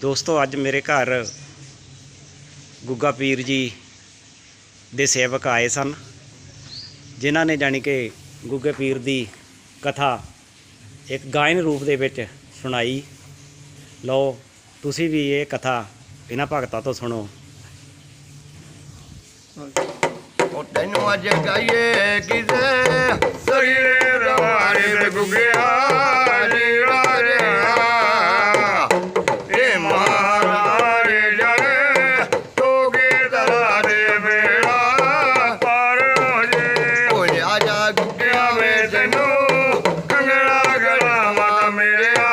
ਦੋਸਤੋ, ਅੱਜ ਮੇਰੇ ਘਰ ਗੁੱਗਾ ਪੀਰ ਜੀ ਦੇ ਸੇਵਕ ਆਏ ਸਨ, ਜਿਨ੍ਹਾਂ ਨੇ ਜਾਣੀ ਕਿ ਗੁੱਗੇ ਪੀਰ ਦੀ ਕਥਾ ਇੱਕ ਗਾਇਨ ਰੂਪ ਦੇ ਵਿੱਚ ਸੁਣਾਈ। ਲਓ, ਤੁਸੀਂ ਵੀ ਇਹ ਕਥਾ ਇਹਨਾਂ ਭਗਤਾਂ ਤੋਂ ਸੁਣੋ। ਉਹ ਤੈਨੂੰ ਅੱਜ ਗਾਈਏ ਕਿਤੇ? ਸਰੀਰੇ ਰਵਾਰੇ ਤੇ ਗੁਗਿਆ ਤੈਨੂੰ ਕੰਗੜਾ ਗਲਾ ਮਾ ਮੇਰਿਆ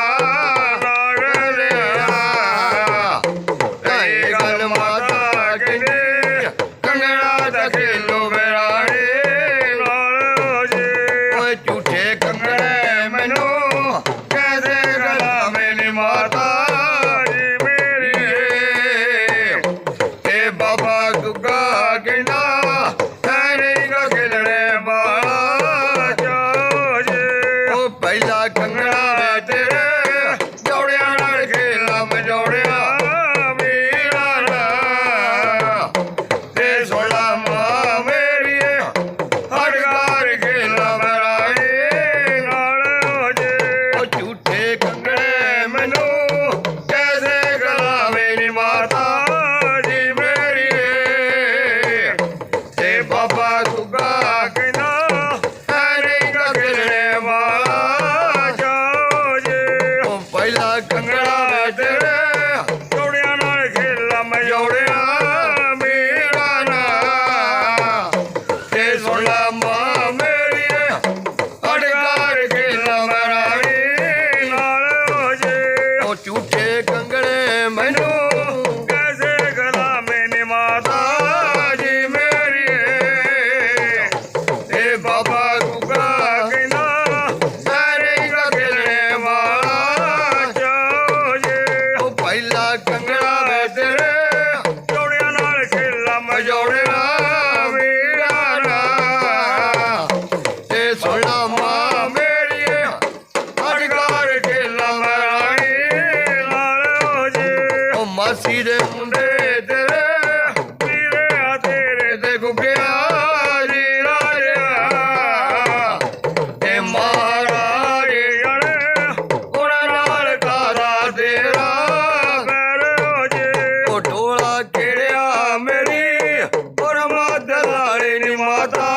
ਨਾਲ ਲਿਆ। ਇਹ ਗੱਲ ਮਾਤਾ ਕਹਿੰਦੇ ਕੰਗੜਾ ਦਾ ਖੇਲੋ ਮੇਰਾਏ ਨਾਲ ਜੇ ਓਏ ਝੂਠੇ ਕੰਗੜੇ ਮੈਨੂੰ ਜੇ ਉਹ ਪਹਿਲਾ ਕੰਗੜਾ ਉਹ ਦੇ ਮੁੰਡੇ ਤੇਰੇ ਵੀਰੇ ਤੇਰੇ ਤੇ ਗੁੱਗਿਆ ਜੀ ਰਾਜਾ ਤੇ ਮਹਾਰਾਜ ਜਣੇ ਉਹਨਾਂ ਨਾਲ ਕਾਰਾ ਤੇਰਾ। ਪੈਰ ਜੇ, ਉਹ ਢੋਲਾ ਕਿਹੜਿਆ ਮੇਰੀ ਔਰ ਮਾਦਲਾਰੇ ਨੀ ਮਾਤਾ।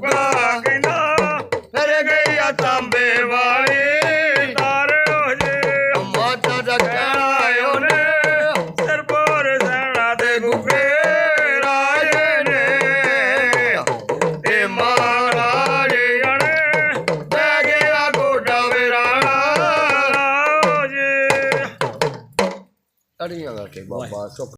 ਤਾਂਬੇ ਵਾਲੀ ਤਾਰ ਹੋ ਜੇ ਮਾਤਾ ਦਾ ਕਹਿਣਾ ਉਹਨੇ ਸਰਪੋਰ ਸੈਣਾ ਦੇ ਗੁੱਗੇ ਰਾਜੇ ਨੇ। ਇਹ ਮਹਾਰਾਜ ਜਣੇ ਬਹਿ ਗਿਆ ਗੋਡਾ ਵੇਰਾਣਾ ਜੇ ਅੜੀਆਂ ਕਰਕੇ ਬਾਬਾ ਸੁੱਖ